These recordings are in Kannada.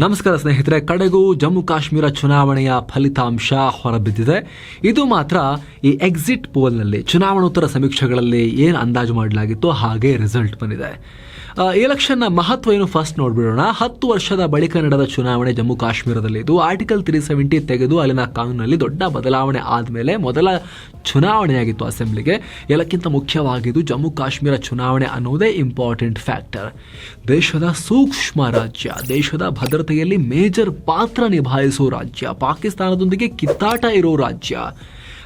ನಮಸ್ಕಾರ ಸ್ನೇಹಿತರೆ, ಕಡೆಗೂ ಜಮ್ಮು ಕಾಶ್ಮೀರ ಚುನಾವಣೆಯ ಫಲಿತಾಂಶ ಹೊರಬಿದ್ದಿದೆ. ಇದು ಮಾತ್ರ ಈ ಎಕ್ಸಿಟ್ ಪೋಲ್ನಲ್ಲಿ ಚುನಾವಣೋತ್ತರ ಸಮೀಕ್ಷೆಗಳಲ್ಲಿ ಏನು ಅಂದಾಜು ಮಾಡಲಾಗಿತ್ತು, ಹಾಗೆ ರಿಸಲ್ಟ್ ಬಂದಿದೆ. ಎಲೆಕ್ಷನ್ನ ಮಹತ್ವ ಏನು ಫಸ್ಟ್ ನೋಡ್ಬಿಡೋಣ. ಹತ್ತು ವರ್ಷದ ಬಳಿಕ ನಡೆದ ಚುನಾವಣೆ ಜಮ್ಮು ಕಾಶ್ಮೀರದಲ್ಲಿ ಇದು ಆರ್ಟಿಕಲ್ ತ್ರೀ ಸೆವೆಂಟಿ ತೆಗೆದು ಅಲ್ಲಿನ ಕಾನೂನಲ್ಲಿ ದೊಡ್ಡ ಬದಲಾವಣೆ ಆದಮೇಲೆ ಮೊದಲ ಚುನಾವಣೆಯಾಗಿತ್ತು ಅಸೆಂಬ್ಲಿಗೆ. ಎಲ್ಲಕ್ಕಿಂತ ಮುಖ್ಯವಾಗಿದ್ದು, ಜಮ್ಮು ಕಾಶ್ಮೀರ ಚುನಾವಣೆ ಅನ್ನೋದೇ ಇಂಪಾರ್ಟೆಂಟ್ ಫ್ಯಾಕ್ಟರ್ ದೇಶದ ಸೂಕ್ಷ್ಮ ರಾಜ್ಯ, ದೇಶದ ಭದ್ರತೆಯಲ್ಲಿ ಮೇಜರ್ ಪಾತ್ರ ನಿಭಾಯಿಸೋ ರಾಜ್ಯ, ಪಾಕಿಸ್ತಾನದೊಂದಿಗೆ ಕಿತ್ತಾಟ ಇರೋ ರಾಜ್ಯ.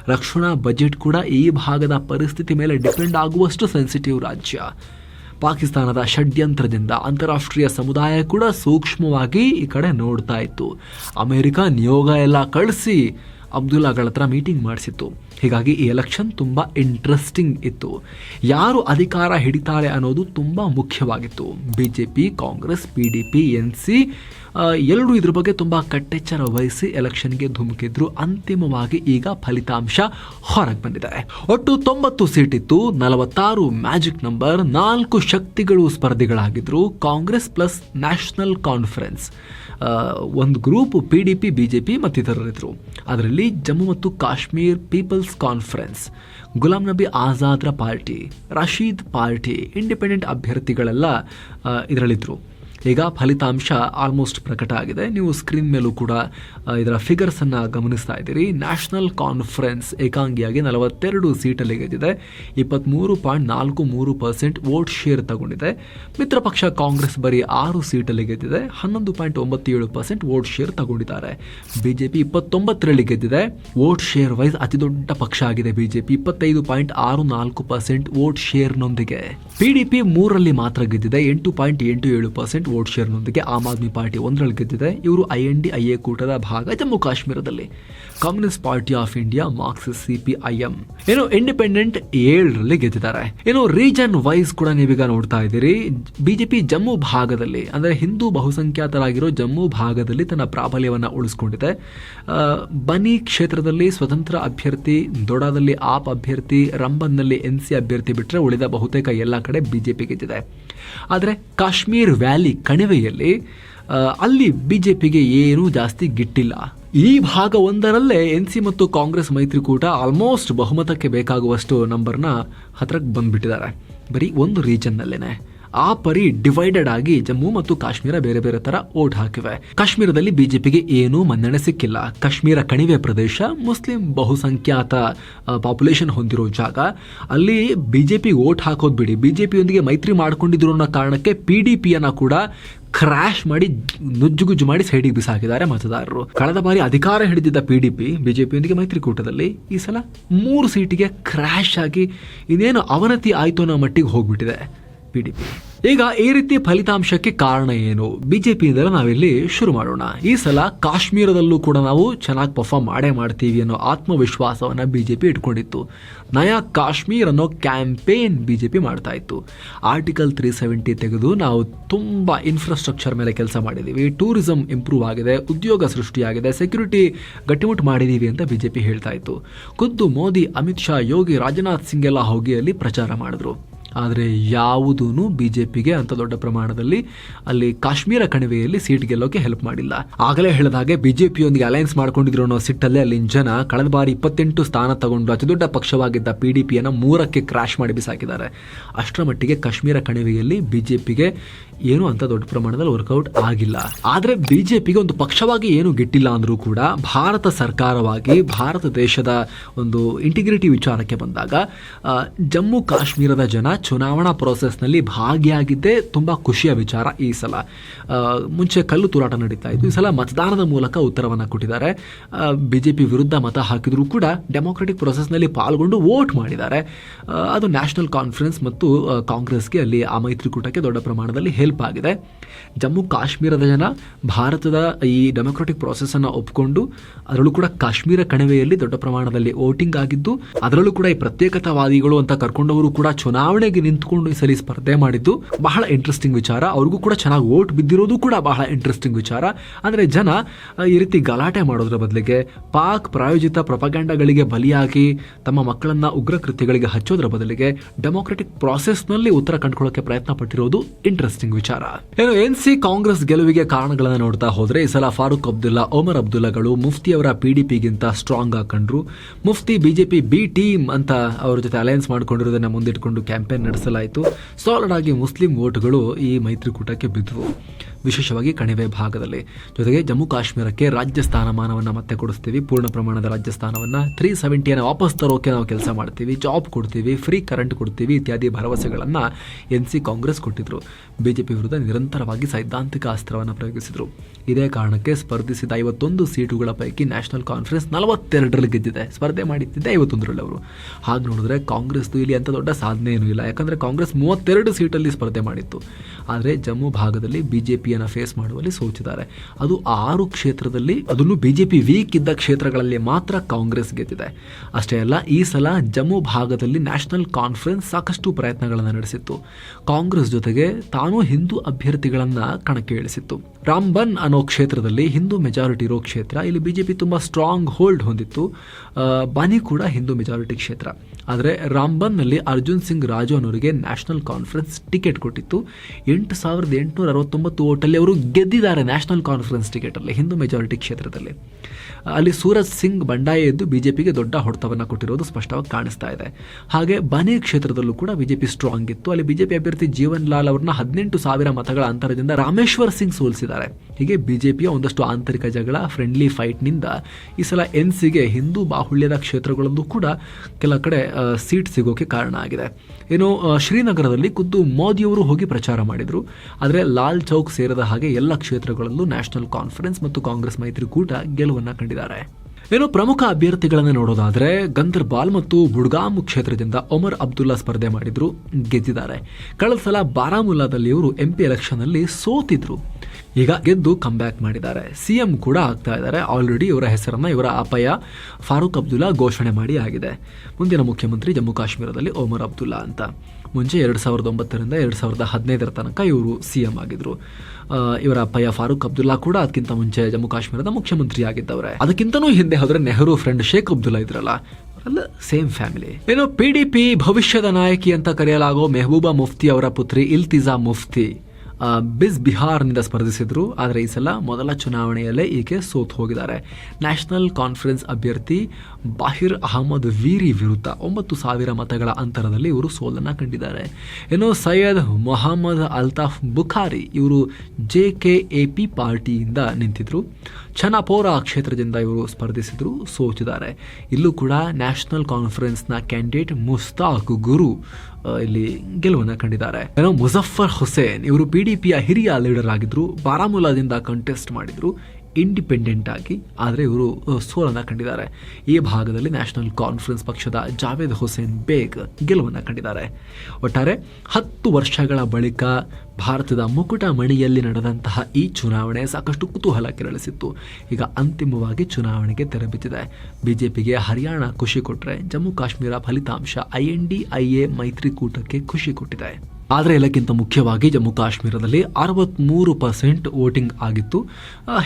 ರಕ್ಷಣಾ ಬಜೆಟ್ ಕೂಡ ಈ ಭಾಗದ ಪರಿಸ್ಥಿತಿ ಮೇಲೆ ಡಿಪೆಂಡ್ ಆಗುವಷ್ಟು ಸೆನ್ಸಿಟಿವ್ ರಾಜ್ಯ. ಪಾಕಿಸ್ತಾನದ ಷಡ್ಯಂತ್ರದಿಂದ ಅಂತಾರಾಷ್ಟ್ರೀಯ ಸಮುದಾಯ ಕೂಡ ಸೂಕ್ಷ್ಮವಾಗಿ ಈ ಕಡೆ ನೋಡ್ತಾ ಇತ್ತು. ಅಮೆರಿಕ ನಿಯೋಗ ಎಲ್ಲ ಕಳಿಸಿ ಅಬ್ದುಲ್ಲಾಗಳ ಹತ್ರ ಮೀಟಿಂಗ್ ಮಾಡಿಸಿತ್ತು. ಹೀಗಾಗಿ ಈ ಎಲೆಕ್ಷನ್ ತುಂಬ ಇಂಟ್ರೆಸ್ಟಿಂಗ್ ಇತ್ತು. ಯಾರು ಅಧಿಕಾರ ಹಿಡಿತಾರೆ ಅನ್ನೋದು ತುಂಬ ಮುಖ್ಯವಾಗಿತ್ತು. B J P Congress P D P N C ಎಲ್ಲರೂ ಇದ್ರ ಬಗ್ಗೆ ತುಂಬ ಕಟ್ಟೆಚ್ಚರ ವಹಿಸಿ ಎಲೆಕ್ಷನ್ಗೆ ಧುಮುಕಿದ್ರು. ಅಂತಿಮವಾಗಿ ಈಗ ಫಲಿತಾಂಶ ಹೊರಗೆ ಬಂದಿದೆ. ಒಟ್ಟು ತೊಂಬತ್ತು ಸೀಟ್ ಇತ್ತು. ನಲವತ್ತಾರು ಮ್ಯಾಜಿಕ್ ನಂಬರ್ ನಾಲ್ಕು ಶಕ್ತಿಗಳು ಸ್ಪರ್ಧಿಗಳಾಗಿದ್ರು. ಕಾಂಗ್ರೆಸ್ ಪ್ಲಸ್ ನ್ಯಾಷನಲ್ ಕಾನ್ಫರೆನ್ಸ್ ಒಂದು group P D P B J P ಮತ್ತಿತರರಿದ್ದರು ಅದರಲ್ಲಿ ಜಮ್ಮು ಮತ್ತು ಕಾಶ್ಮೀರ್ ಪೀಪಲ್ಸ್ ಕಾನ್ಫರೆನ್ಸ್ ಗುಲಾಂ ನಬಿ ಆಜಾದ್ರ ಪಾರ್ಟಿ, ರಶೀದ್ ಪಾರ್ಟಿ ಇಂಡಿಪೆಂಡೆಂಟ್ ಅಭ್ಯರ್ಥಿಗಳೆಲ್ಲ ಇದರಲ್ಲಿದ್ದರು ಈಗ ಫಲಿತಾಂಶ ಆಲ್ಮೋಸ್ಟ್ ಪ್ರಕಟ ಆಗಿದೆ. ನೀವು ಸ್ಕ್ರೀನ್ ಮೇಲೂ ಕೂಡ ಇದರ ಫಿಗರ್ಸ್ ಅನ್ನ ಗಮನಿಸ್ತಾ ಇದ್ದೀರಿ. ನ್ಯಾಷನಲ್ ಕಾನ್ಫರೆನ್ಸ್ ಏಕಾಂಗಿಯಾಗಿ ನಲವತ್ತೆರಡು ಸೀಟಲ್ಲಿ ಗೆದ್ದಿದೆ. ಇಪ್ಪತ್ತ್ಮೂರು ಪಾಯಿಂಟ್ ನಾಲ್ಕು ಮೂರು ಪರ್ಸೆಂಟ್ ವೋಟ್ ಶೇರ್ ತಗೊಂಡಿದೆ. ಮಿತ್ರ ಪಕ್ಷ ಕಾಂಗ್ರೆಸ್ ಬರೀ ಆರು ಸೀಟಲ್ಲಿ ಗೆದ್ದಿದೆ. ಹನ್ನೊಂದು ಪಾಯಿಂಟ್ ಒಂಬತ್ತೇಳು ಪರ್ಸೆಂಟ್ ವೋಟ್ ಶೇರ್ ತಗೊಂಡಿದ್ದಾರೆ. ಬಿಜೆಪಿ ಇಪ್ಪತ್ತೊಂಬತ್ತರಲ್ಲಿ ಗೆದ್ದಿದೆ. ವೋಟ್ ಶೇರ್ ವೈಸ್ ಅತಿ ದೊಡ್ಡ ಪಕ್ಷ ಆಗಿದೆ ಬಿಜೆಪಿ. ಇಪ್ಪತ್ತೈದು ಪಾಯಿಂಟ್ ಆರು ನಾಲ್ಕು ಪರ್ಸೆಂಟ್ ವೋಟ್ ಶೇರ್ನೊಂದಿಗೆ ಪಿಡಿಪಿ ಮೂರರಲ್ಲಿ ಮಾತ್ರ ಗೆದ್ದಿದೆ. ಎಂಟು ಪಾಯಿಂಟ್ ಎಂಟು ಏಳು ಪರ್ಸೆಂಟ್ ವೋಟ್ ಶೇರ್ನೊಂದಿಗೆ ಆಮ್ ಆದ್ಮಿ ಪಾರ್ಟಿ ಒಂದರಲ್ಲಿ ಗೆದ್ದಿದೆ. ಇವರು I N D I A ಕೂಟದ ಭಾಗ ಜಮ್ಮು ಕಾಶ್ಮೀರದಲ್ಲಿ. Communist party of India Marxist C P I M ಏನು ಇಂಡಿಪೆಂಡೆಂಟ್ ಏಳರಲ್ಲಿ ಗೆದ್ದಿದ್ದಾರೆ. ಏನು ರೀಜನ್ ವೈಸ್ ಕೂಡ ನೀವೀಗ ನೋಡ್ತಾ ಇದ್ದೀರಿ. ಬಿಜೆಪಿ ಜಮ್ಮು ಭಾಗದಲ್ಲಿ, ಅಂದರೆ ಹಿಂದೂ ಬಹುಸಂಖ್ಯಾತರಾಗಿರೋ ಜಮ್ಮು ಭಾಗದಲ್ಲಿ ತನ್ನ ಪ್ರಾಬಲ್ಯವನ್ನು ಉಳಿಸ್ಕೊಂಡಿದೆ. ಬನಿ ಕ್ಷೇತ್ರದಲ್ಲಿ ಸ್ವತಂತ್ರ ಅಭ್ಯರ್ಥಿ, ದೊಡಾದಲ್ಲಿ ಆಪ್ ಅಭ್ಯರ್ಥಿ, ರಂಬನ್ನಲ್ಲಿ ಎನ್ ಸಿ ಅಭ್ಯರ್ಥಿ ಬಿಟ್ಟರೆ ಉಳಿದ ಬಹುತೇಕ ಎಲ್ಲ ಕಡೆ ಬಿಜೆಪಿ ಗೆದ್ದಿದೆ. ಆದರೆ ಕಾಶ್ಮೀರ್ ವ್ಯಾಲಿ ಕಣಿವೆಯಲ್ಲಿ ಅಲ್ಲಿ ಬಿ ಜೆ ಪಿಗೆ ಏನೂ ಜಾಸ್ತಿ ಗಿಟ್ಟಿಲ್ಲ. ಈ ಭಾಗ ಒಂದರಲ್ಲೇ ಎನ್ ಸಿ ಮತ್ತು ಕಾಂಗ್ರೆಸ್ ಮೈತ್ರಿಕೂಟ ಆಲ್ಮೋಸ್ಟ್ ಬಹುಮತಕ್ಕೆ ಬೇಕಾಗುವಷ್ಟು ನಂಬರ್ನ ಹತ್ರಕ್ಕೆ ಬಂದ್ಬಿಟ್ಟಿದ್ದಾರೆ. ಬರೀ ಒಂದು ರೀಜನ್ನಲ್ಲೇನೆ ಆ ಪರಿ ಡಿವೈಡೆಡ್ ಆಗಿ ಜಮ್ಮು ಮತ್ತು ಕಾಶ್ಮೀರ ಬೇರೆ ಬೇರೆ ತರ ಓಟ್ ಹಾಕಿವೆ. ಕಾಶ್ಮೀರದಲ್ಲಿ ಬಿಜೆಪಿಗೆ ಏನೂ ಮನ್ನಣೆ ಸಿಕ್ಕಿಲ್ಲ. ಕಾಶ್ಮೀರ ಕಣಿವೆ ಪ್ರದೇಶ ಮುಸ್ಲಿಂ ಬಹುಸಂಖ್ಯಾತ ಪಾಪ್ಯುಲೇಷನ್ ಹೊಂದಿರೋ ಜಾಗ. ಅಲ್ಲಿ ಬಿಜೆಪಿ ಓಟ್ ಹಾಕೋದ್ ಬಿಡಿ. ಬಿಜೆಪಿಯೊಂದಿಗೆ ಮೈತ್ರಿ ಮಾಡ್ಕೊಂಡಿದ್ರು ಅನ್ನೋ ಕಾರಣಕ್ಕೆ ಪಿ ಡಿ ಪಿಯನ್ನು ಕೂಡ ಕ್ರಾಶ್ ಮಾಡಿ ನುಜ್ಜುಗುಜ್ಜು ಮಾಡಿ ಸೈಡಿಗೆ ಬಿಸಾಕಿದ್ದಾರೆ ಮತದಾರರು. ಕಳೆದ ಬಾರಿ ಅಧಿಕಾರ ಹಿಡಿದಿದ್ದ ಪಿ ಡಿ ಪಿ ಬಿಜೆಪಿಯೊಂದಿಗೆ ಮೈತ್ರಿಕೂಟದಲ್ಲಿ ಈ ಸಲ ಮೂರು ಸೀಟಿಗೆ ಕ್ರ್ಯಾಶ್ ಆಗಿ ಇನ್ನೇನು ಅವನತಿ ಆಯಿತು ಅನ್ನೋ ಮಟ್ಟಿಗೆ ಹೋಗ್ಬಿಟ್ಟಿದೆ. ಪಿ ಡಿ ಪಿ ಈಗ ಈ ರೀತಿ ಫಲಿತಾಂಶಕ್ಕೆ ಕಾರಣ ಏನು? ಬಿಜೆಪಿಯಿಂದ ನಾವಿಲ್ಲಿ ಶುರು ಮಾಡೋಣ. ಈ ಸಲ ಕಾಶ್ಮೀರದಲ್ಲೂ ಕೂಡ ನಾವು ಚೆನ್ನಾಗಿ ಪರ್ಫಾರ್ಮ್ ಮಾಡೇ ಮಾಡ್ತೀವಿ ಅನ್ನೋ ಆತ್ಮವಿಶ್ವಾಸವನ್ನ ಬಿಜೆಪಿ ಇಟ್ಕೊಂಡಿತ್ತು. ನಯಾ ಕಾಶ್ಮೀರ್ ಅನ್ನೋ ಕ್ಯಾಂಪೇನ್ ಬಿಜೆಪಿ ಮಾಡ್ತಾ ಇತ್ತು. ಆರ್ಟಿಕಲ್ ತ್ರೀ ಸೆವೆಂಟಿ ತೆಗೆದು ನಾವು ತುಂಬ ಇನ್ಫ್ರಾಸ್ಟ್ರಕ್ಚರ್ ಮೇಲೆ ಕೆಲಸ ಮಾಡಿದ್ದೀವಿ ಟೂರಿಸಂ ಇಂಪ್ರೂವ್ ಆಗಿದೆ, ಉದ್ಯೋಗ ಸೃಷ್ಟಿಯಾಗಿದೆ ಸೆಕ್ಯೂರಿಟಿ ಗಟ್ಟಿಮುಟ್ಟು ಮಾಡಿದ್ದೀವಿ ಅಂತ ಬಿಜೆಪಿ ಹೇಳ್ತಾ ಇತ್ತು. ಖುದ್ದು ಮೋದಿ, ಅಮಿತ್ ಶಾ, ಯೋಗಿ, ರಾಜನಾಥ್ ಸಿಂಗ್ ಎಲ್ಲ ಹೋಗಿ ಅಲ್ಲಿ ಪ್ರಚಾರ ಮಾಡಿದ್ರು. ಆದರೆ ಯಾವುದೂ ಬಿ ಜೆ ಪಿಗೆ ಅಂತ ದೊಡ್ಡ ಪ್ರಮಾಣದಲ್ಲಿ ಅಲ್ಲಿ ಕಾಶ್ಮೀರ ಕಣಿವೆಯಲ್ಲಿ ಸೀಟ್ ಗೆಲ್ಲೋಕೆ ಹೆಲ್ಪ್ ಮಾಡಿಲ್ಲ. ಆಗಲೇ ಹೇಳಿದ ಹಾಗೆ ಬಿಜೆಪಿಯೊಂದಿಗೆ ಅಲಯನ್ಸ್ ಮಾಡ್ಕೊಂಡಿದ್ರು ಅನ್ನೋ ಸಿಟ್ಟಲ್ಲೇ ಅಲ್ಲಿನ ಜನ ಕಳೆದ ಬಾರಿ ಇಪ್ಪತ್ತೆಂಟು ಸ್ಥಾನ ತಗೊಂಡು ಅತಿದೊಡ್ಡ ಪಕ್ಷವಾಗಿದ್ದ ಪಿ ಡಿ ಪಿಯನ್ನು ಮೂರಕ್ಕೆ ಕ್ರಾಶ್ ಮಾಡಿ ಬಿಸಾಕಿದ್ದಾರೆ. ಅಷ್ಟರ ಮಟ್ಟಿಗೆ ಕಾಶ್ಮೀರ ಕಣಿವೆಯಲ್ಲಿ ಬಿಜೆಪಿಗೆ ಏನು ಅಂತ ದೊಡ್ಡ ಪ್ರಮಾಣದಲ್ಲಿ ವರ್ಕೌಟ್ ಆಗಿಲ್ಲ. ಆದರೆ ಬಿಜೆಪಿಗೆ ಒಂದು ಪಕ್ಷವಾಗಿ ಏನು ಗಿಟ್ಟಿಲ್ಲ ಅಂದರೂ ಕೂಡ ಭಾರತ ಸರ್ಕಾರವಾಗಿ, ಭಾರತ ದೇಶದ ಒಂದು ಇಂಟಿಗ್ರಿಟಿ ವಿಚಾರಕ್ಕೆ ಬಂದಾಗ ಜಮ್ಮು ಕಾಶ್ಮೀರದ ಜನ ಚುನಾವಣಾ ಪ್ರೋಸೆಸ್ನಲ್ಲಿ ಭಾಗಿಯಾಗಿದ್ದೇ ತುಂಬ ಖುಷಿಯ ವಿಚಾರ ಈ ಸಲ. ಮುಂಚೆ ಕಲ್ಲು ತೂರಾಟ ನಡೀತಾ ಇತ್ತು. ಈ ಸಲ ಮತದಾನದ ಮೂಲಕ ಉತ್ತರವನ್ನು ಕೊಟ್ಟಿದ್ದಾರೆ. ಬಿ ಜೆ ವಿರುದ್ಧ ಮತ ಹಾಕಿದರೂ ಕೂಡ ಡೆಮೊಕ್ರೆಟಿಕ್ ಪ್ರೊಸೆಸ್ನಲ್ಲಿ ಪಾಲ್ಗೊಂಡು ವೋಟ್ ಮಾಡಿದ್ದಾರೆ. ಅದು ನ್ಯಾಷನಲ್ ಕಾನ್ಫರೆನ್ಸ್ ಮತ್ತು ಕಾಂಗ್ರೆಸ್ಗೆ ಅಲ್ಲಿ ಆ ಮೈತ್ರಿಕೂಟಕ್ಕೆ ದೊಡ್ಡ ಪ್ರಮಾಣದಲ್ಲಿ ಹೆಲ್ಪ್ ಆಗಿದೆ. ಜಮ್ಮು ಕಾಶ್ಮೀರದ ಜನ ಭಾರತದ ಈ ಡೆಮೊಕ್ರೆಟಿಕ್ ಅನ್ನು ಒಪ್ಪಿಕೊಂಡು ಅದರಲ್ಲೂ ಕೂಡ ಕಾಶ್ಮೀರ ಕಣಿವೆಯಲ್ಲಿ ದೊಡ್ಡ ಪ್ರಮಾಣದಲ್ಲಿ ವೋಟಿಂಗ್ ಆಗಿದ್ದು, ಅದರಲ್ಲೂ ಕೂಡ ಈ ಪ್ರತ್ಯೇಕತಾವಾದಿಗಳು ಅಂತ ಕರ್ಕೊಂಡವರು ಕೂಡ ಚುನಾವಣೆ ಒಬ್ಬನಾಗಿ ನಿಂತ್ಕೊಂಡು ಈ ಸಲ ಸ್ಪರ್ಧೆ ಮಾಡಿದ್ದು ಬಹಳ ಇಂಟ್ರೆಸ್ಟಿಂಗ್ ವಿಚಾರ. ಅವ್ರಿಗೂ ಕೂಡ ಚೆನ್ನಾಗಿ ಓಟ್ ಬಿದ್ದಿರೋದು ಕೂಡ ಬಹಳ ಇಂಟ್ರೆಸ್ಟಿಂಗ್ ವಿಚಾರ. ಅಂದರೆ ಜನ ಈ ರೀತಿ ಗಲಾಟೆ ಮಾಡೋದ್ರ ಬದಲಿಗೆ ಪಾಕ್ ಪ್ರಾಯೋಜಿತ ಪ್ರಪಗಂಡಗಳಿಗೆ ಬಲಿಯಾಗಿ ತಮ್ಮ ಮಕ್ಕಳನ್ನ ಉಗ್ರ ಕೃತ್ಯಗಳಿಗೆ ಹಚ್ಚೋದ್ರ ಬದಲಿಗೆ ಡೆಮೋಕ್ರೆಟಿಕ್ ಪ್ರಾಸೆಸ್ನಲ್ಲಿ ಉತ್ತರ ಕಂಡುಕೊಳ್ಳೋಕೆ ಪ್ರಯತ್ನ ಪಟ್ಟಿರೋದು ಇಂಟ್ರೆಸ್ಟಿಂಗ್ ವಿಚಾರ. ಏನು ಎನ್ ಸಿ ಕಾಂಗ್ರೆಸ್ ಗೆಲುವಿಗೆ ಕಾರಣಗಳನ್ನು ನೋಡ್ತಾ ಹೋದ್ರೆ ಈ ಸಲ ಫಾರೂಕ್ ಅಬ್ದುಲ್ಲಾ, ಒಮರ್ ಅಬ್ದುಲ್ಲಾಗಳು ಮುಫ್ತಿ ಅವರ ಪಿಡಿಪಿಗಿಂತ ಸ್ಟ್ರಾಂಗ್ ಆಗಿ ಕಂಡ್ರು. ಮುಫ್ತಿ ಬಿಜೆಪಿ ಬಿ ಟೀಮ್ ಅಂತ ಅವ್ರ ಜೊತೆ ಅಲಯನ್ಸ್ ಮಾಡ್ಕೊಂಡಿರೋದನ್ನ ಮುಂದಿಟ್ಕೊಂಡು ಕ್ಯಾಂಪೇನ್ ನಡೆಸಲಾಯಿತು. ಸಾಲಿಡ್ ಆಗಿ ಮುಸ್ಲಿಂ ಓಟ್ಗಳು ಈ ಮೈತ್ರಿಕೂಟಕ್ಕೆ ಬಿದ್ದವು ವಿಶೇಷವಾಗಿ ಕಣಿವೆ ಭಾಗದಲ್ಲಿ. ಜೊತೆಗೆ ಜಮ್ಮು ಕಾಶ್ಮೀರಕ್ಕೆ ರಾಜ್ಯ ಸ್ಥಾನಮಾನವನ್ನು ಮತ್ತೆ ಕೊಡಿಸ್ತೀವಿ. ಪೂರ್ಣ ಪ್ರಮಾಣದ ರಾಜ್ಯ ಸ್ಥಾನವನ್ನು ತ್ರೀ ಸೆವೆಂಟಿಯನ್ನು ವಾಪಸ್ ತರೋಕೆ ನಾವು ಕೆಲಸ ಮಾಡ್ತೀವಿ. ಜಾಬ್ ಕೊಡ್ತೀವಿ ಫ್ರೀ ಕರೆಂಟ್ ಕೊಡ್ತೀವಿ ಇತ್ಯಾದಿ ಭರವಸೆಗಳನ್ನು ಎನ್ ಸಿ ಕಾಂಗ್ರೆಸ್ ಕೊಟ್ಟಿದ್ರು. ಬಿಜೆಪಿ ವಿರುದ್ಧ ನಿರಂತರವಾಗಿ ಸೈದ್ಧಾಂತಿಕ ಅಸ್ತ್ರವನ್ನು ಪ್ರಯೋಗಿಸಿದರು. ಇದೇ ಕಾರಣಕ್ಕೆ ಸ್ಪರ್ಧಿಸಿದ ಐವತ್ತೊಂದು ಸೀಟುಗಳ ಪೈಕಿ ನ್ಯಾಷನಲ್ ಕಾನ್ಫರೆನ್ಸ್ ನಲವತ್ತೆರಡರಲ್ಲಿ ಗೆದ್ದಿದೆ. ಸ್ಪರ್ಧೆ ಮಾಡಿದ್ದಿದೆ ಐವತ್ತೊಂದರಲ್ಲಿ ಅವರು. ಹಾಗೆ ನೋಡಿದ್ರೆ ಕಾಂಗ್ರೆಸ್ದು ಇಲ್ಲಿ ಅಂತ ದೊಡ್ಡ ಸಾಧನೆ ಏನೂ ಇಲ್ಲ. ಯಾಕಂದರೆ ಕಾಂಗ್ರೆಸ್ ಮೂವತ್ತೆರಡು ಸೀಟಲ್ಲಿ ಸ್ಪರ್ಧೆ ಮಾಡಿತ್ತು. ಆದರೆ ಜಮ್ಮು ಭಾಗದಲ್ಲಿ ಬಿಜೆಪಿಯನ್ನು ಫೇಸ್ ಮಾಡುವಲ್ಲಿ ಸೋಚಿದ್ದಾರೆ ಅದು ಆರು ಕ್ಷೇತ್ರದಲ್ಲಿ, ಅದನ್ನು ಬಿಜೆಪಿ ವೀಕ್ ಇದ್ದ ಕ್ಷೇತ್ರಗಳಲ್ಲಿ ಮಾತ್ರ ಕಾಂಗ್ರೆಸ್ ಗೆದ್ದಿದೆ. ಅಷ್ಟೇ ಅಲ್ಲ, ಈ ಸಲ ಜಮ್ಮು ಭಾಗದಲ್ಲಿ ನ್ಯಾಷನಲ್ ಕಾನ್ಫರೆನ್ಸ್ ಸಾಕಷ್ಟು ಪ್ರಯತ್ನಗಳನ್ನು ನಡೆಸಿತ್ತು. ಕಾಂಗ್ರೆಸ್ ಜೊತೆಗೆ ತಾನು ಹಿಂದೂ ಅಭ್ಯರ್ಥಿಗಳನ್ನ ಕಣಕ್ಕೆ ಇಳಿಸಿತ್ತು. ರಾಮ್ಬನ್ ಅನ್ನೋ ಕ್ಷೇತ್ರದಲ್ಲಿ ಹಿಂದೂ ಮೆಜಾರಿಟಿ ಇರೋ ಕ್ಷೇತ್ರ, ಇಲ್ಲಿ ಬಿಜೆಪಿ ತುಂಬಾ ಸ್ಟ್ರಾಂಗ್ ಹೋಲ್ಡ್ ಹೊಂದಿತ್ತು. ಬಾನಿ ಕೂಡ ಹಿಂದೂ ಮೆಜಾರಿಟಿ ಕ್ಷೇತ್ರ. ಆದರೆ ರಾಮ್ಬನ್ನಲ್ಲಿ ಅರ್ಜುನ್ ಸಿಂಗ್ ರಾಜು ಅನ್ನೋರಿಗೆ ನ್ಯಾಷನಲ್ ಕಾನ್ಫರೆನ್ಸ್ ಟಿಕೆಟ್ ಕೊಟ್ಟಿತ್ತು. ಎಂಟು ಸಾವಿರದ ಎಂಟುನೂರ ಅರವತ್ತೊಂಬತ್ತು ಓಟಲ್ಲಿ ಅವರು ಗೆದ್ದಿದ್ದಾರೆ ನ್ಯಾಷನಲ್ ಕಾನ್ಫರೆನ್ಸ್ ಟಿಕೆಟಲ್ಲಿ, ಹಿಂದೂ ಮೆಜಾರಿಟಿ ಕ್ಷೇತ್ರದಲ್ಲಿ. ಅಲ್ಲಿ ಸೂರಜ್ ಸಿಂಗ್ ಬಂಡಾಯ ಎದ್ದು ಬಿಜೆಪಿಗೆ ದೊಡ್ಡ ಹೊಡೆತವನ್ನು ಕೊಟ್ಟಿರೋದು ಸ್ಪಷ್ಟವಾಗಿ ಕಾಣಿಸ್ತಾ ಇದೆ. ಹಾಗೆ ಬನಿ ಕ್ಷೇತ್ರದಲ್ಲೂ ಕೂಡ ಬಿಜೆಪಿ ಸ್ಟ್ರಾಂಗ್ ಇತ್ತು. ಅಲ್ಲಿ ಬಿಜೆಪಿ ಅಭ್ಯರ್ಥಿ ಜೀವನ್ ಲಾಲ್ ಅವರನ್ನ ಹದಿನೆಂಟು ಸಾವಿರ ಮತಗಳ ಅಂತರದಿಂದ ರಾಮೇಶ್ವರ್ ಸಿಂಗ್ ಸೋಲಿಸಿದ್ದಾರೆ. ಹೀಗೆ ಬಿಜೆಪಿಯ ಒಂದಷ್ಟು ಆಂತರಿಕ ಜಗಳ ಫ್ರೆಂಡ್ಲಿ ಫೈಟ್ನಿಂದ ಈ ಸಲ ಎನ್ ಸಿಗೆ ಹಿಂದೂ ಬಾಹುಳ್ಯದ ಕ್ಷೇತ್ರಗಳಲ್ಲೂ ಕೂಡ ಕೆಲ ಕಡೆ ಸೀಟ್ ಸಿಗೋಕೆ ಕಾರಣ ಆಗಿದೆ. ಏನು ಶ್ರೀನಗರದಲ್ಲಿ ಖುದ್ದು ಮೋದಿಯವರು ಹೋಗಿ ಪ್ರಚಾರ ಮಾಡಿದರು. ಆದರೆ ಲಾಲ್ ಚೌಕ್ ಸೇರಿದ ಹಾಗೆ ಎಲ್ಲ ಕ್ಷೇತ್ರಗಳಲ್ಲೂ ನ್ಯಾಷನಲ್ ಕಾನ್ಫರೆನ್ಸ್ ಮತ್ತು ಕಾಂಗ್ರೆಸ್ ಮೈತ್ರಿಕೂಟ ಗೆಲುವನ್ನು ಕಂಡಿದ್ದಾರೆ. ಏನು ಪ್ರಮುಖ ಅಭ್ಯರ್ಥಿಗಳನ್ನು ನೋಡೋದಾದರೆ ಗಂದರ್ಬಾಲ್ ಮತ್ತು ಬುಡ್ಗಾಮ್ ಕ್ಷೇತ್ರದಿಂದ ಒಮರ್ ಅಬ್ದುಲ್ಲಾ ಸ್ಪರ್ಧೆ ಮಾಡಿದ್ರು, ಗೆದ್ದಿದ್ದಾರೆ. ಕಳೆದ ಸಲ ಬಾರಾಮುಲ್ಲಾದಲ್ಲಿ ಇವರು ಎಂ ಪಿ ಎಲೆಕ್ಷನ್ ಅಲ್ಲಿ ಸೋತಿದ್ರು. ಈಗ ಗೆದ್ದು ಬ್ಯಾಕ್ ಮಾಡಿದ್ದಾರೆ. ಸಿಎಂ ಕೂಡ ಆಗ್ತಾ ಇದ್ದಾರೆ. ಆಲ್ರೆಡಿ ಇವರ ಹೆಸರನ್ನ ಇವರ ಅಪಾಯ ಫಾರೂಕ್ ಅಬ್ದುಲ್ಲಾ ಘೋಷಣೆ ಮಾಡಿ ಆಗಿದೆ. ಮುಂದಿನ ಮುಖ್ಯಮಂತ್ರಿ ಜಮ್ಮು ಕಾಶ್ಮೀರದಲ್ಲಿ ಓಮರ್ ಅಬ್ದುಲ್ಲಾ ಅಂತ. ಮುಂಚೆ ಎರಡು ಸಾವಿರದ ಒಂಬತ್ತರಿಂದ ಎರಡು ಸಾವಿರದ ಹದಿನೈದರ ತನಕ ಇವರು ಸಿ ಎಂ ಆಗಿದ್ರು. ಇವರ ಅಪ್ಪಯ್ಯ ಫಾರೂಕ್ ಅಬ್ದುಲ್ಲಾ ಕೂಡ ಅದಕ್ಕಿಂತ ಮುಂಚೆ ಜಮ್ಮು ಕಾಶ್ಮೀರದ ಮುಖ್ಯಮಂತ್ರಿ ಆಗಿದ್ದವರೇ. ಅದಕ್ಕಿಂತನೂ ಹಿಂದೆ ಹೋದರೆ ನೆಹರು ಫ್ರೆಂಡ್ ಶೇಖ್ ಅಬ್ದುಲ್ಲಾ ಇದ್ರಲ್ಲ. ಸೇಮ್ ಫ್ಯಾಮಿಲಿ ಏನೋ ಪಿ ಡಿ ಪಿ ಭವಿಷ್ಯದ ನಾಯಕಿ ಅಂತ ಕರೆಯಲಾಗೋ ಮೆಹಬೂಬಾ ಮುಫ್ತಿ ಅವರ ಪುತ್ರಿ ಇಲ್ತಿಜಾ ಮುಫ್ತಿ. ಬಿಸ್ ಬಿಹಾರ್ನಿಂದ ಸ್ಪರ್ಧಿಸಿದ್ರು. ಆದರೆ ಈ ಸಲ ಮೊದಲ ಚುನಾವಣೆಯಲ್ಲೇ ಈಕೆ ಸೋತು ಹೋಗಿದ್ದಾರೆ. ನ್ಯಾಷನಲ್ ಕಾನ್ಫರೆನ್ಸ್ ಅಭ್ಯರ್ಥಿ ಬಾಹಿರ್ ಅಹಮದ್ ವೀರಿ ವಿರುದ್ಧ ಒಂಬತ್ತು ಸಾವಿರ ಮತಗಳ ಅಂತರದಲ್ಲಿ ಇವರು ಸೋಲನ್ನು ಕಂಡಿದ್ದಾರೆ. ಇನ್ನು ಸೈಯದ್ ಮೊಹಮ್ಮದ್ ಅಲ್ತಾಫ್ ಬುಖಾರಿ ಇವರು ಜೆ ಕೆ ಎ ಪಿ ಪಾರ್ಟಿಯಿಂದ ನಿಂತಿದ್ರು. ಛನಾಪೋರಾ ಕ್ಷೇತ್ರದಿಂದ ಇವರು ಸ್ಪರ್ಧಿಸಿದ್ರು, ಸೋತಿದ್ದಾರೆ. ಇಲ್ಲೂ ಕೂಡ ನ್ಯಾಷನಲ್ ಕಾನ್ಫರೆನ್ಸ್ನ ಕ್ಯಾಂಡಿಡೇಟ್ ಮುಸ್ತಾಕ್ ಗುರು ಇಲ್ಲಿ ಗೆಲುವನ್ನು ಕಂಡಿದ್ದಾರೆ. ಮುಜಫರ್ ಹುಸೇನ್ ಇವರು ಪಿ ಡಿ ಪಿಯ ಹಿರಿಯ ಲೀಡರ್ ಆಗಿದ್ರು ಬಾರಾಮುಲಾದಿಂದ ಕಂಟೆಸ್ಟ್ ಮಾಡಿದ್ರು. ಇಂಡಿಪೆಂಡೆಂಟ್ ಆಗಿ, ಆದರೆ ಇವರು ಸೋಲನ್ನು ಕಂಡಿದ್ದಾರೆ. ಈ ಭಾಗದಲ್ಲಿ ನ್ಯಾಷನಲ್ ಕಾನ್ಫರೆನ್ಸ್ ಪಕ್ಷದ ಜಾವೇದ್ ಹುಸೇನ್ ಬೇಗ್ ಗೆಲುವನ್ನು ಕಂಡಿದ್ದಾರೆ. ಒಟ್ಟಾರೆ, ಹತ್ತು ವರ್ಷಗಳ ಬಳಿಕ ಭಾರತದ ಮುಕುಟ ಮಣಿಯಲ್ಲಿ ನಡೆದಂತಹ ಈ ಚುನಾವಣೆ ಸಾಕಷ್ಟು ಕುತೂಹಲ ಕೆರಳಿಸಿತ್ತು. ಈಗ ಅಂತಿಮವಾಗಿ ಚುನಾವಣೆಗೆ ತೆರೆಬಿದ್ದಿದೆ ಬಿಜೆಪಿಗೆ ಹರಿಯಾಣ ಖುಷಿ ಕೊಟ್ಟರೆ ಜಮ್ಮು ಕಾಶ್ಮೀರ ಫಲಿತಾಂಶ I N D I A ಮೈತ್ರಿಕೂಟಕ್ಕೆ ಖುಷಿ ಕೊಟ್ಟಿದೆ. ಆದರೆ ಎಲ್ಲಕ್ಕಿಂತ ಮುಖ್ಯವಾಗಿ ಜಮ್ಮು ಕಾಶ್ಮೀರದಲ್ಲಿ ಅರವತ್ತ್ಮೂರು ಪರ್ಸೆಂಟ್ ವೋಟಿಂಗ್ ಆಗಿತ್ತು.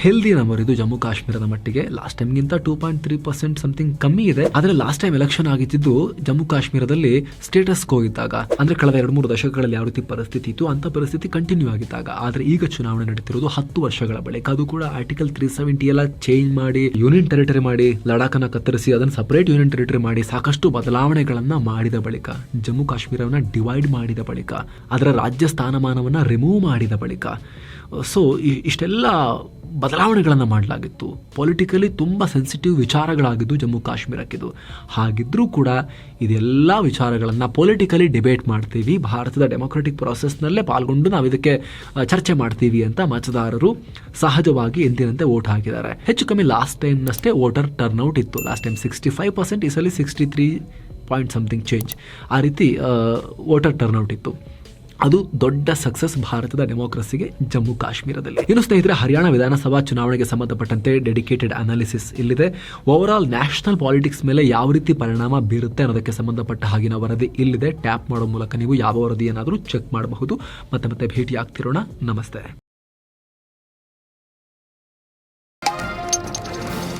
ಹೆಲ್ದಿ ನಂಬರ್ ಇದು ಜಮ್ಮು ಕಾಶ್ಮೀರದ ಮಟ್ಟಿಗೆ. Last ಟೈಮ್ಗಿಂತ two point three percent something ಕಮ್ಮಿ ಇದೆ. ಆದರೆ ಲಾಸ್ಟ್ ಟೈಮ್ ಎಲೆಕ್ಷನ್ ಆಗಿದ್ದು ಜಮ್ಮು ಕಾಶ್ಮೀರದಲ್ಲಿ ಸ್ಟೇಟಸ್ ಕೋ ಇದ್ದಾಗ. ಅಂದರೆ ಕಳೆದ ಎರಡು ಮೂರು ದಶಕಗಳಲ್ಲಿ ಯಾವ ರೀತಿ ಪರಿಸ್ಥಿತಿ ಇತ್ತು, ಅಂತ ಪರಿಸ್ಥಿತಿ ಕಂಟಿನ್ಯೂ ಆಗಿದ್ದಾಗ. ಆದರೆ ಈಗ ಚುನಾವಣೆ ನಡೀತಿರೋದು ಹತ್ತು ವರ್ಷಗಳ ಬಳಿಕ. ಅದು ಕೂಡ ಆರ್ಟಿಕಲ್ ತ್ರೀ ಸೆವೆಂಟಿ ಎಲ್ಲ ಚೇಂಜ್ ಮಾಡಿ ಯೂನಿಯನ್ ಟೆರಿಟರಿ ಮಾಡಿ, ಲಡಾಖನ್ನು ಕತ್ತರಿಸಿ, ಅದನ್ನು ಸಪರೇಟ್ ಯೂನಿಯನ್ ಟೆರಿಟರಿ ಮಾಡಿ ಸಾಕಷ್ಟು ಬದಲಾವಣೆಗಳನ್ನು ಮಾಡಿದ ಬಳಿಕ, ಜಮ್ಮು ಕಾಶ್ಮೀರವನ್ನು ಡಿವೈಡ್ ಮಾಡಿದ ಬಳಿಕ ಅದರ ರಾಜ್ಯ ಸ್ಥಾನಮಾನವನ್ನು ರಿಮೂವ್ ಮಾಡಿದ ಬಳಿಕ ಸೊ ಇಷ್ಟೆಲ್ಲ ಬದಲಾವಣೆಗಳನ್ನು ಮಾಡಲಾಗಿತ್ತು. ಪೊಲಿಟಿಕಲಿ ತುಂಬ ಸೆನ್ಸಿಟಿವ್ ವಿಚಾರಗಳಾಗಿದ್ದು ಜಮ್ಮು ಕಾಶ್ಮೀರಕ್ಕಿದು. ಹಾಗಿದ್ರೂ ಕೂಡ ಇದೆಲ್ಲ ವಿಚಾರಗಳನ್ನು ಪೊಲಿಟಿಕಲಿ ಡಿಬೇಟ್ ಮಾಡ್ತೀವಿ. ಭಾರತದ ಡೆಮೊಕ್ರೆಟಿಕ್ ಪ್ರಾಸೆಸ್ನಲ್ಲೇ ಪಾಲ್ಗೊಂಡು ನಾವು ಇದಕ್ಕೆ ಚರ್ಚೆ ಮಾಡ್ತೀವಿ ಅಂತ ಮತದಾರರು ಸಹಜವಾಗಿ ಎಂದಿನಂತೆ ವೋಟ್ ಹಾಕಿದ್ದಾರೆ. ಹೆಚ್ಚು ಕಮ್ಮಿ ಲಾಸ್ಟ್ ಟೈಮ್ನಷ್ಟೇ ವೋಟರ್ ಟರ್ನ್ಔಟ್ ಇತ್ತು. Last time sixty five percent ಈ ಸಲ sixty three point something change ಆ ರೀತಿ ವೋಟರ್ ಟರ್ನ್ಔಟ್ ಇತ್ತು. ಅದು ದೊಡ್ಡ ಸಕ್ಸಸ್ ಭಾರತದ ಡೆಮೋಕ್ರಸಿಗೆ ಜಮ್ಮು ಕಾಶ್ಮೀರದಲ್ಲಿ. ಇನ್ನು ಸ್ನೇಹಿತರೆ, ಹರಿಯಾಣ ವಿಧಾನಸಭಾ ಚುನಾವಣೆಗೆ ಸಂಬಂಧಪಟ್ಟಂತೆ ಡೆಡಿಕೇಟೆಡ್ ಅನಾಲಿಸಿಸ್ ಇಲ್ಲಿದೆ. ಓವರ್ ಆಲ್ ನ್ಯಾಷನಲ್ ಪಾಲಿಟಿಕ್ಸ್ ಮೇಲೆ ಯಾವ ರೀತಿ ಪರಿಣಾಮ ಬೀರುತ್ತೆ ಅನ್ನೋದಕ್ಕೆ ಸಂಬಂಧಪಟ್ಟ ಹಾಗಿನ ವರದಿ ಇಲ್ಲಿದೆ. ಟ್ಯಾಪ್ ಮಾಡೋ ಮೂಲಕ ನೀವು ಯಾವ ವರದಿ ಏನಾದರೂ ಚೆಕ್ ಮಾಡಬಹುದು. ಮತ್ತೆ ಮತ್ತೆ ಭೇಟಿ ಆಗ್ತಿರೋಣ ನಮಸ್ತೆ.